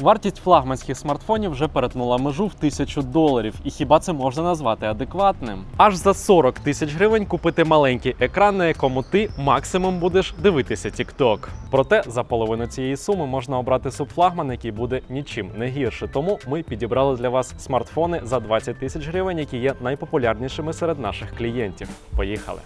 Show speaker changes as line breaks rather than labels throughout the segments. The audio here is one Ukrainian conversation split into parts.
Вартість флагманських смартфонів вже перетнула межу в тисячу доларів, і хіба це можна назвати адекватним? Аж за 40 тисяч гривень купити маленький екран, на якому ти максимум будеш дивитися TikTok. Проте за половину цієї суми можна обрати субфлагман, який буде нічим не гірше. Тому ми підібрали для вас смартфони за 20 тисяч гривень, які є найпопулярнішими серед наших клієнтів. Поїхали!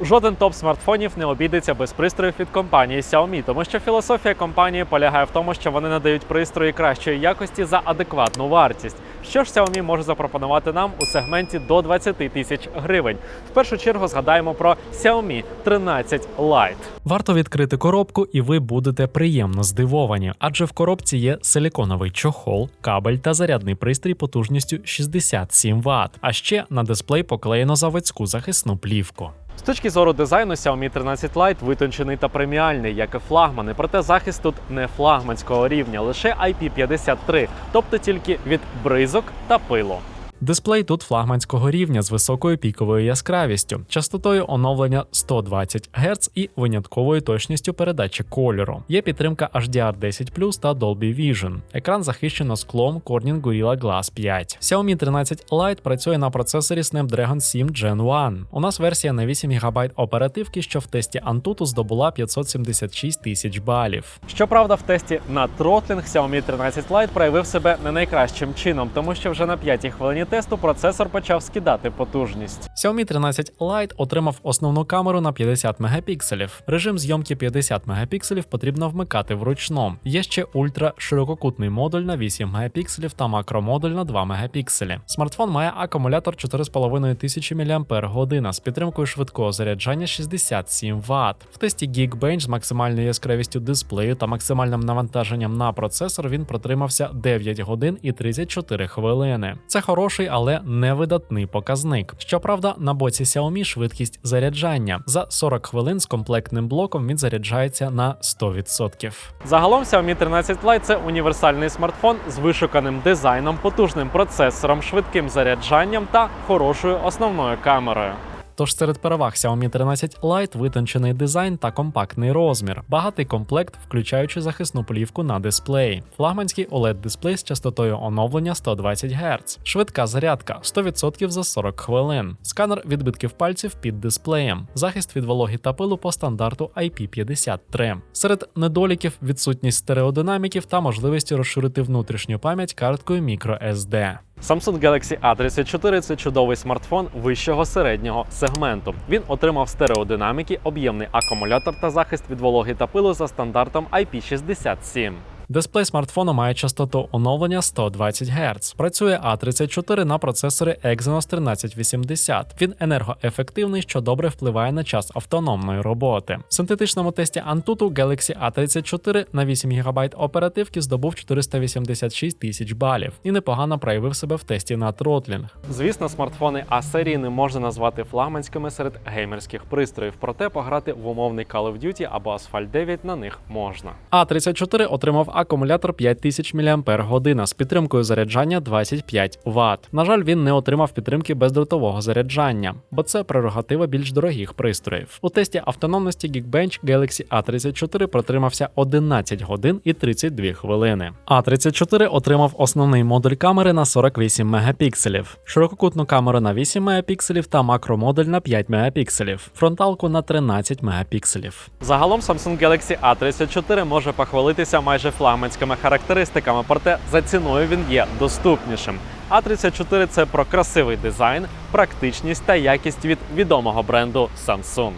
Жоден топ смартфонів не обійдеться без пристроїв від компанії Xiaomi, тому що філософія компанії полягає в тому, що вони надають пристрої кращої якості за адекватну вартість. Що ж Xiaomi може запропонувати нам у сегменті до 20 тисяч гривень? В першу чергу згадаємо про Xiaomi 13 Lite.
Варто відкрити коробку, і ви будете приємно здивовані, адже в коробці є силіконовий чохол, кабель та зарядний пристрій потужністю 67 Вт. А ще на дисплей поклеєно заводську захисну плівку.
З точки зору дизайну Xiaomi 13 Lite витончений та преміальний, як і флагмани. Проте захист тут не флагманського рівня, лише IP53, тобто тільки від бризок та пилу.
Дисплей тут флагманського рівня з високою піковою яскравістю, частотою оновлення 120 Гц і винятковою точністю передачі кольору. Є підтримка HDR10 та Dolby Vision. Екран захищено склом Corning Gorilla Glass 5. Xiaomi 13 Lite працює на процесорі Snapdragon 7 Gen 1. У нас версія на 8 ГБ оперативки, що в тесті Antutu здобула 576 тисяч балів.
Щоправда, в тесті на тротлінг Xiaomi 13 Lite проявив себе не найкращим чином, тому що вже на п'ятій хвилині тесту процесор почав скидати потужність.
Xiaomi 13 Lite отримав основну камеру на 50 мегапікселів. Режим зйомки 50 мегапікселів потрібно вмикати вручну. Є ще ультра ширококутний модуль на 8 мегапікселів та макромодуль на 2 мегапікселі. Смартфон має акумулятор 4500 мАч з підтримкою швидкого заряджання 67 Вт. В тесті Geekbench з максимальною яскравістю дисплею та максимальним навантаженням на процесор він протримався 9 годин і 34 хвилини. Це хороший, але не видатний показник. Щоправда, на боці Xiaomi швидкість заряджання за 40 хвилин з комплектним блоком він заряджається на 100%.
Загалом Xiaomi 13 Lite – це універсальний смартфон з вишуканим дизайном, потужним процесором, швидким заряджанням та хорошою основною камерою.
Тож серед переваг Xiaomi 13 Lite витончений дизайн та компактний розмір, багатий комплект, включаючи захисну плівку на дисплеї, флагманський oled дисплей з частотою оновлення 120 Гц, швидка зарядка 100% за 40 хвилин, сканер відбитків пальців під дисплеєм, захист від вологи та пилу по стандарту IP53. Серед недоліків відсутність стереодинаміків та можливості розширити внутрішню пам'ять карткою microSD.
Samsung Galaxy A34 – це чудовий смартфон вищого середнього сегменту. Він отримав стереодинаміки, об'ємний акумулятор та захист від вологи та пилу за стандартом IP67.
Дисплей смартфону має частоту оновлення 120 Гц. Працює A34 на процесорі Exynos 1380. Він енергоефективний, що добре впливає на час автономної роботи. В синтетичному тесті Antutu Galaxy A34 на 8 ГБ оперативки здобув 486 тисяч балів і непогано проявив себе в тесті на тротлінг.
Звісно, смартфони А серії не можна назвати флагманськими серед геймерських пристроїв, проте пограти в умовний Call of Duty або Asphalt 9 на них можна.
А34 отримав акумулятор 5000 мАч з підтримкою заряджання 25 Вт. На жаль, він не отримав підтримки бездротового заряджання, бо це прерогатива більш дорогих пристроїв. У тесті автономності Geekbench Galaxy A34 протримався 11 годин і 32 хвилини. А34 отримав основний модуль камери на 48 мегапікселів, ширококутну камеру на 8 мегапікселів та макромодуль на 5 мегапікселів, фронталку на 13 мегапікселів.
Загалом Samsung Galaxy A34 може похвалитися майже флагманськими характеристиками, проте за ціною він є доступнішим. А34 це про красивий дизайн, практичність та якість від відомого бренду Samsung.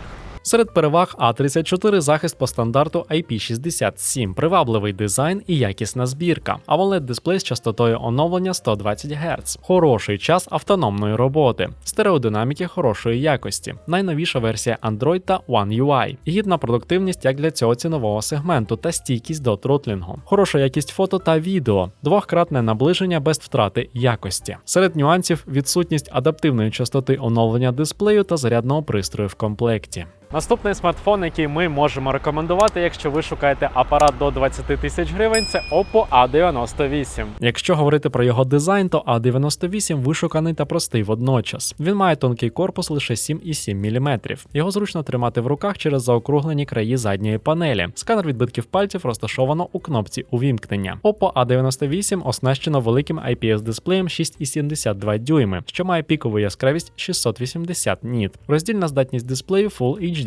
Серед переваг А34 захист по стандарту IP67, привабливий дизайн і якісна збірка, AMOLED дисплей з частотою оновлення 120 Гц, хороший час автономної роботи, стереодинаміки хорошої якості, найновіша версія Android та One UI, гідна продуктивність як для цього цінового сегменту та стійкість до тротлінгу, хороша якість фото та відео, двохкратне наближення без втрати якості. Серед нюансів відсутність адаптивної частоти оновлення дисплею та зарядного пристрою в комплекті.
Наступний смартфон, який ми можемо рекомендувати, якщо ви шукаєте апарат до 20 тисяч гривень, це Oppo A98.
Якщо говорити про його дизайн, то А98 вишуканий та простий водночас. Він має тонкий корпус лише 7,7 мм. Його зручно тримати в руках через заокруглені краї задньої панелі. Сканер відбитків пальців розташовано у кнопці увімкнення. Oppo A98 оснащено великим IPS дисплеєм 6,72 дюйми, що має пікову яскравість 680 ніт. Роздільна здатність дисплею Full HD+.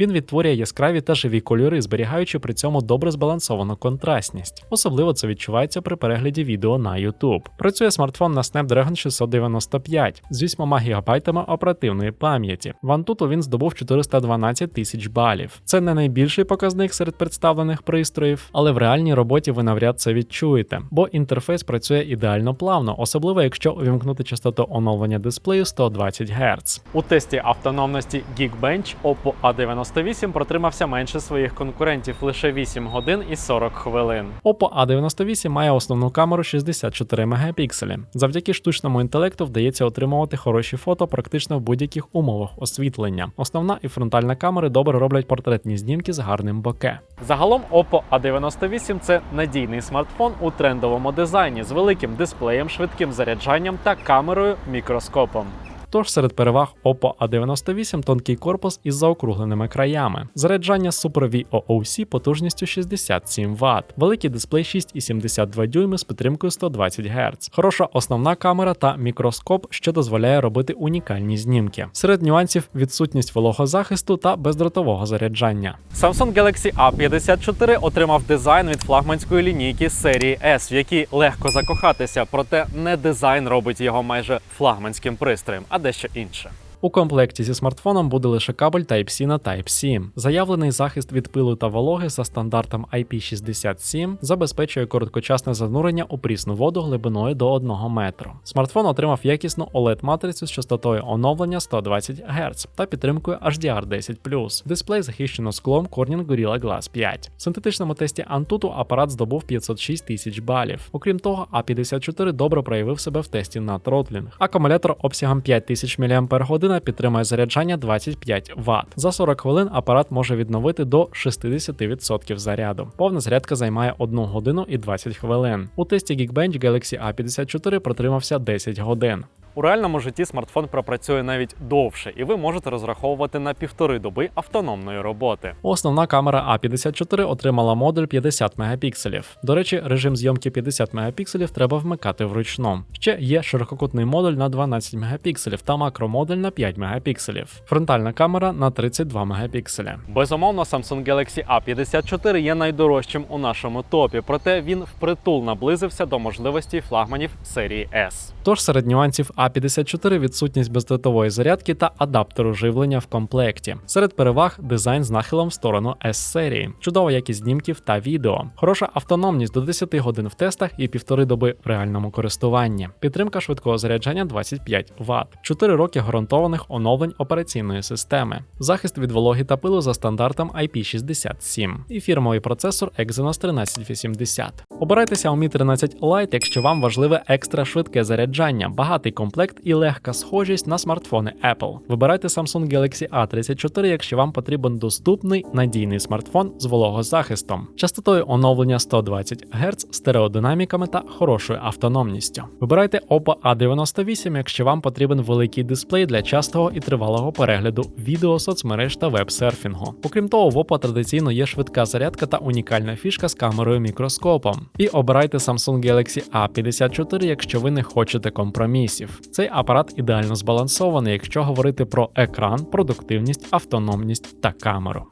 Він відтворює яскраві та живі кольори, зберігаючи при цьому добре збалансовану контрастність. Особливо це відчувається при перегляді відео на YouTube. Працює смартфон на Snapdragon 695 з 8 ГБ оперативної пам'яті. В Antutu він здобув 412 тисяч балів. Це не найбільший показник серед представлених пристроїв, але в реальній роботі ви навряд це відчуєте, бо інтерфейс працює ідеально плавно, особливо якщо увімкнути частоту оновлення дисплею 120 Гц.
У тесті автономності Geekbench Oppo A98 протримався менше своїх конкурентів лише 8 годин і 40 хвилин.
Oppo A98 має основну камеру 64 мегапікселі. Завдяки штучному інтелекту вдається отримувати хороші фото практично в будь-яких умовах освітлення. Основна і фронтальна камери добре роблять портретні знімки з гарним боке.
Загалом Oppo A98 це надійний смартфон у трендовому дизайні з великим дисплеєм, швидким заряджанням та камерою мікроскопом.
Тож серед переваг Oppo A98 тонкий корпус із заокругленими краями, заряджання Super VOOC потужністю 67 Вт, великий дисплей 6,72 дюйми з підтримкою 120 Гц, хороша основна камера та мікроскоп, що дозволяє робити унікальні знімки. Серед нюансів відсутність вологозахисту та бездротового заряджання.
Samsung Galaxy A54 отримав дизайн від флагманської лінійки серії S, в якій легко закохатися, проте не дизайн робить його майже флагманським пристроєм, а дещо інше.
У комплекті зі смартфоном буде лише кабель Type-C на Type-C. Заявлений захист від пилу та вологи за стандартом IP67 забезпечує короткочасне занурення у прісну воду глибиною до 1 метру. Смартфон отримав якісну OLED-матрицю з частотою оновлення 120 Гц та підтримкою HDR10+. Дисплей захищено склом Corning Gorilla Glass 5. В синтетичному тесті Antutu апарат здобув 506 тисяч балів. Окрім того, A54 добре проявив себе в тесті на тротлінг. Акумулятор обсягом 5000 мАч підтримує заряджання 25 Вт. За 40 хвилин апарат може відновити до 60% заряду. Повна зарядка займає 1 годину і 20 хвилин. У тесті Geekbench Galaxy A54 протримався 10 годин.
У реальному житті смартфон пропрацює навіть довше, і ви можете розраховувати на півтори доби автономної роботи.
Основна камера A54 отримала модуль 50 мегапікселів. До речі, режим зйомки 50 мегапікселів треба вмикати вручну. Ще є ширококутний модуль на 12 мегапікселів та макромодуль на 5 мегапікселів. Фронтальна камера на 32 мегапікселі.
Безумовно, Samsung Galaxy A54 є найдорожчим у нашому топі, проте він впритул наблизився до можливості флагманів серії S.
Тож серед нюансів А54 відсутність бездротової зарядки та адаптеру живлення в комплекті. Серед переваг дизайн з нахилом в сторону S серії, чудова якість знімків та відео, хороша автономність до 10 годин в тестах і півтори доби в реальному користуванні. Підтримка швидкого заряджання 25 Вт, 4 роки гарантованих оновлень операційної системи, захист від вологи та пилу за стандартом IP67 і фірмовий процесор Exynos 1380. Обирайте Xiaomi 13 Lite, якщо вам важливе екстра швидке заряджання, багатий комплект і легка схожість на смартфони Apple. Вибирайте Samsung Galaxy A34, якщо вам потрібен доступний надійний смартфон з вологозахистом, частотою оновлення 120 Гц, стереодинаміками та хорошою автономністю. Вибирайте Oppo A98, якщо вам потрібен великий дисплей для частого і тривалого перегляду відео, соцмереж та веб-серфінгу. Окрім того, в Oppo традиційно є швидка зарядка та унікальна фішка з камерою мікроскопом. І обирайте Samsung Galaxy A54, якщо ви не хочете компромісів. Цей апарат ідеально збалансований, якщо говорити про екран, продуктивність, автономність та камеру.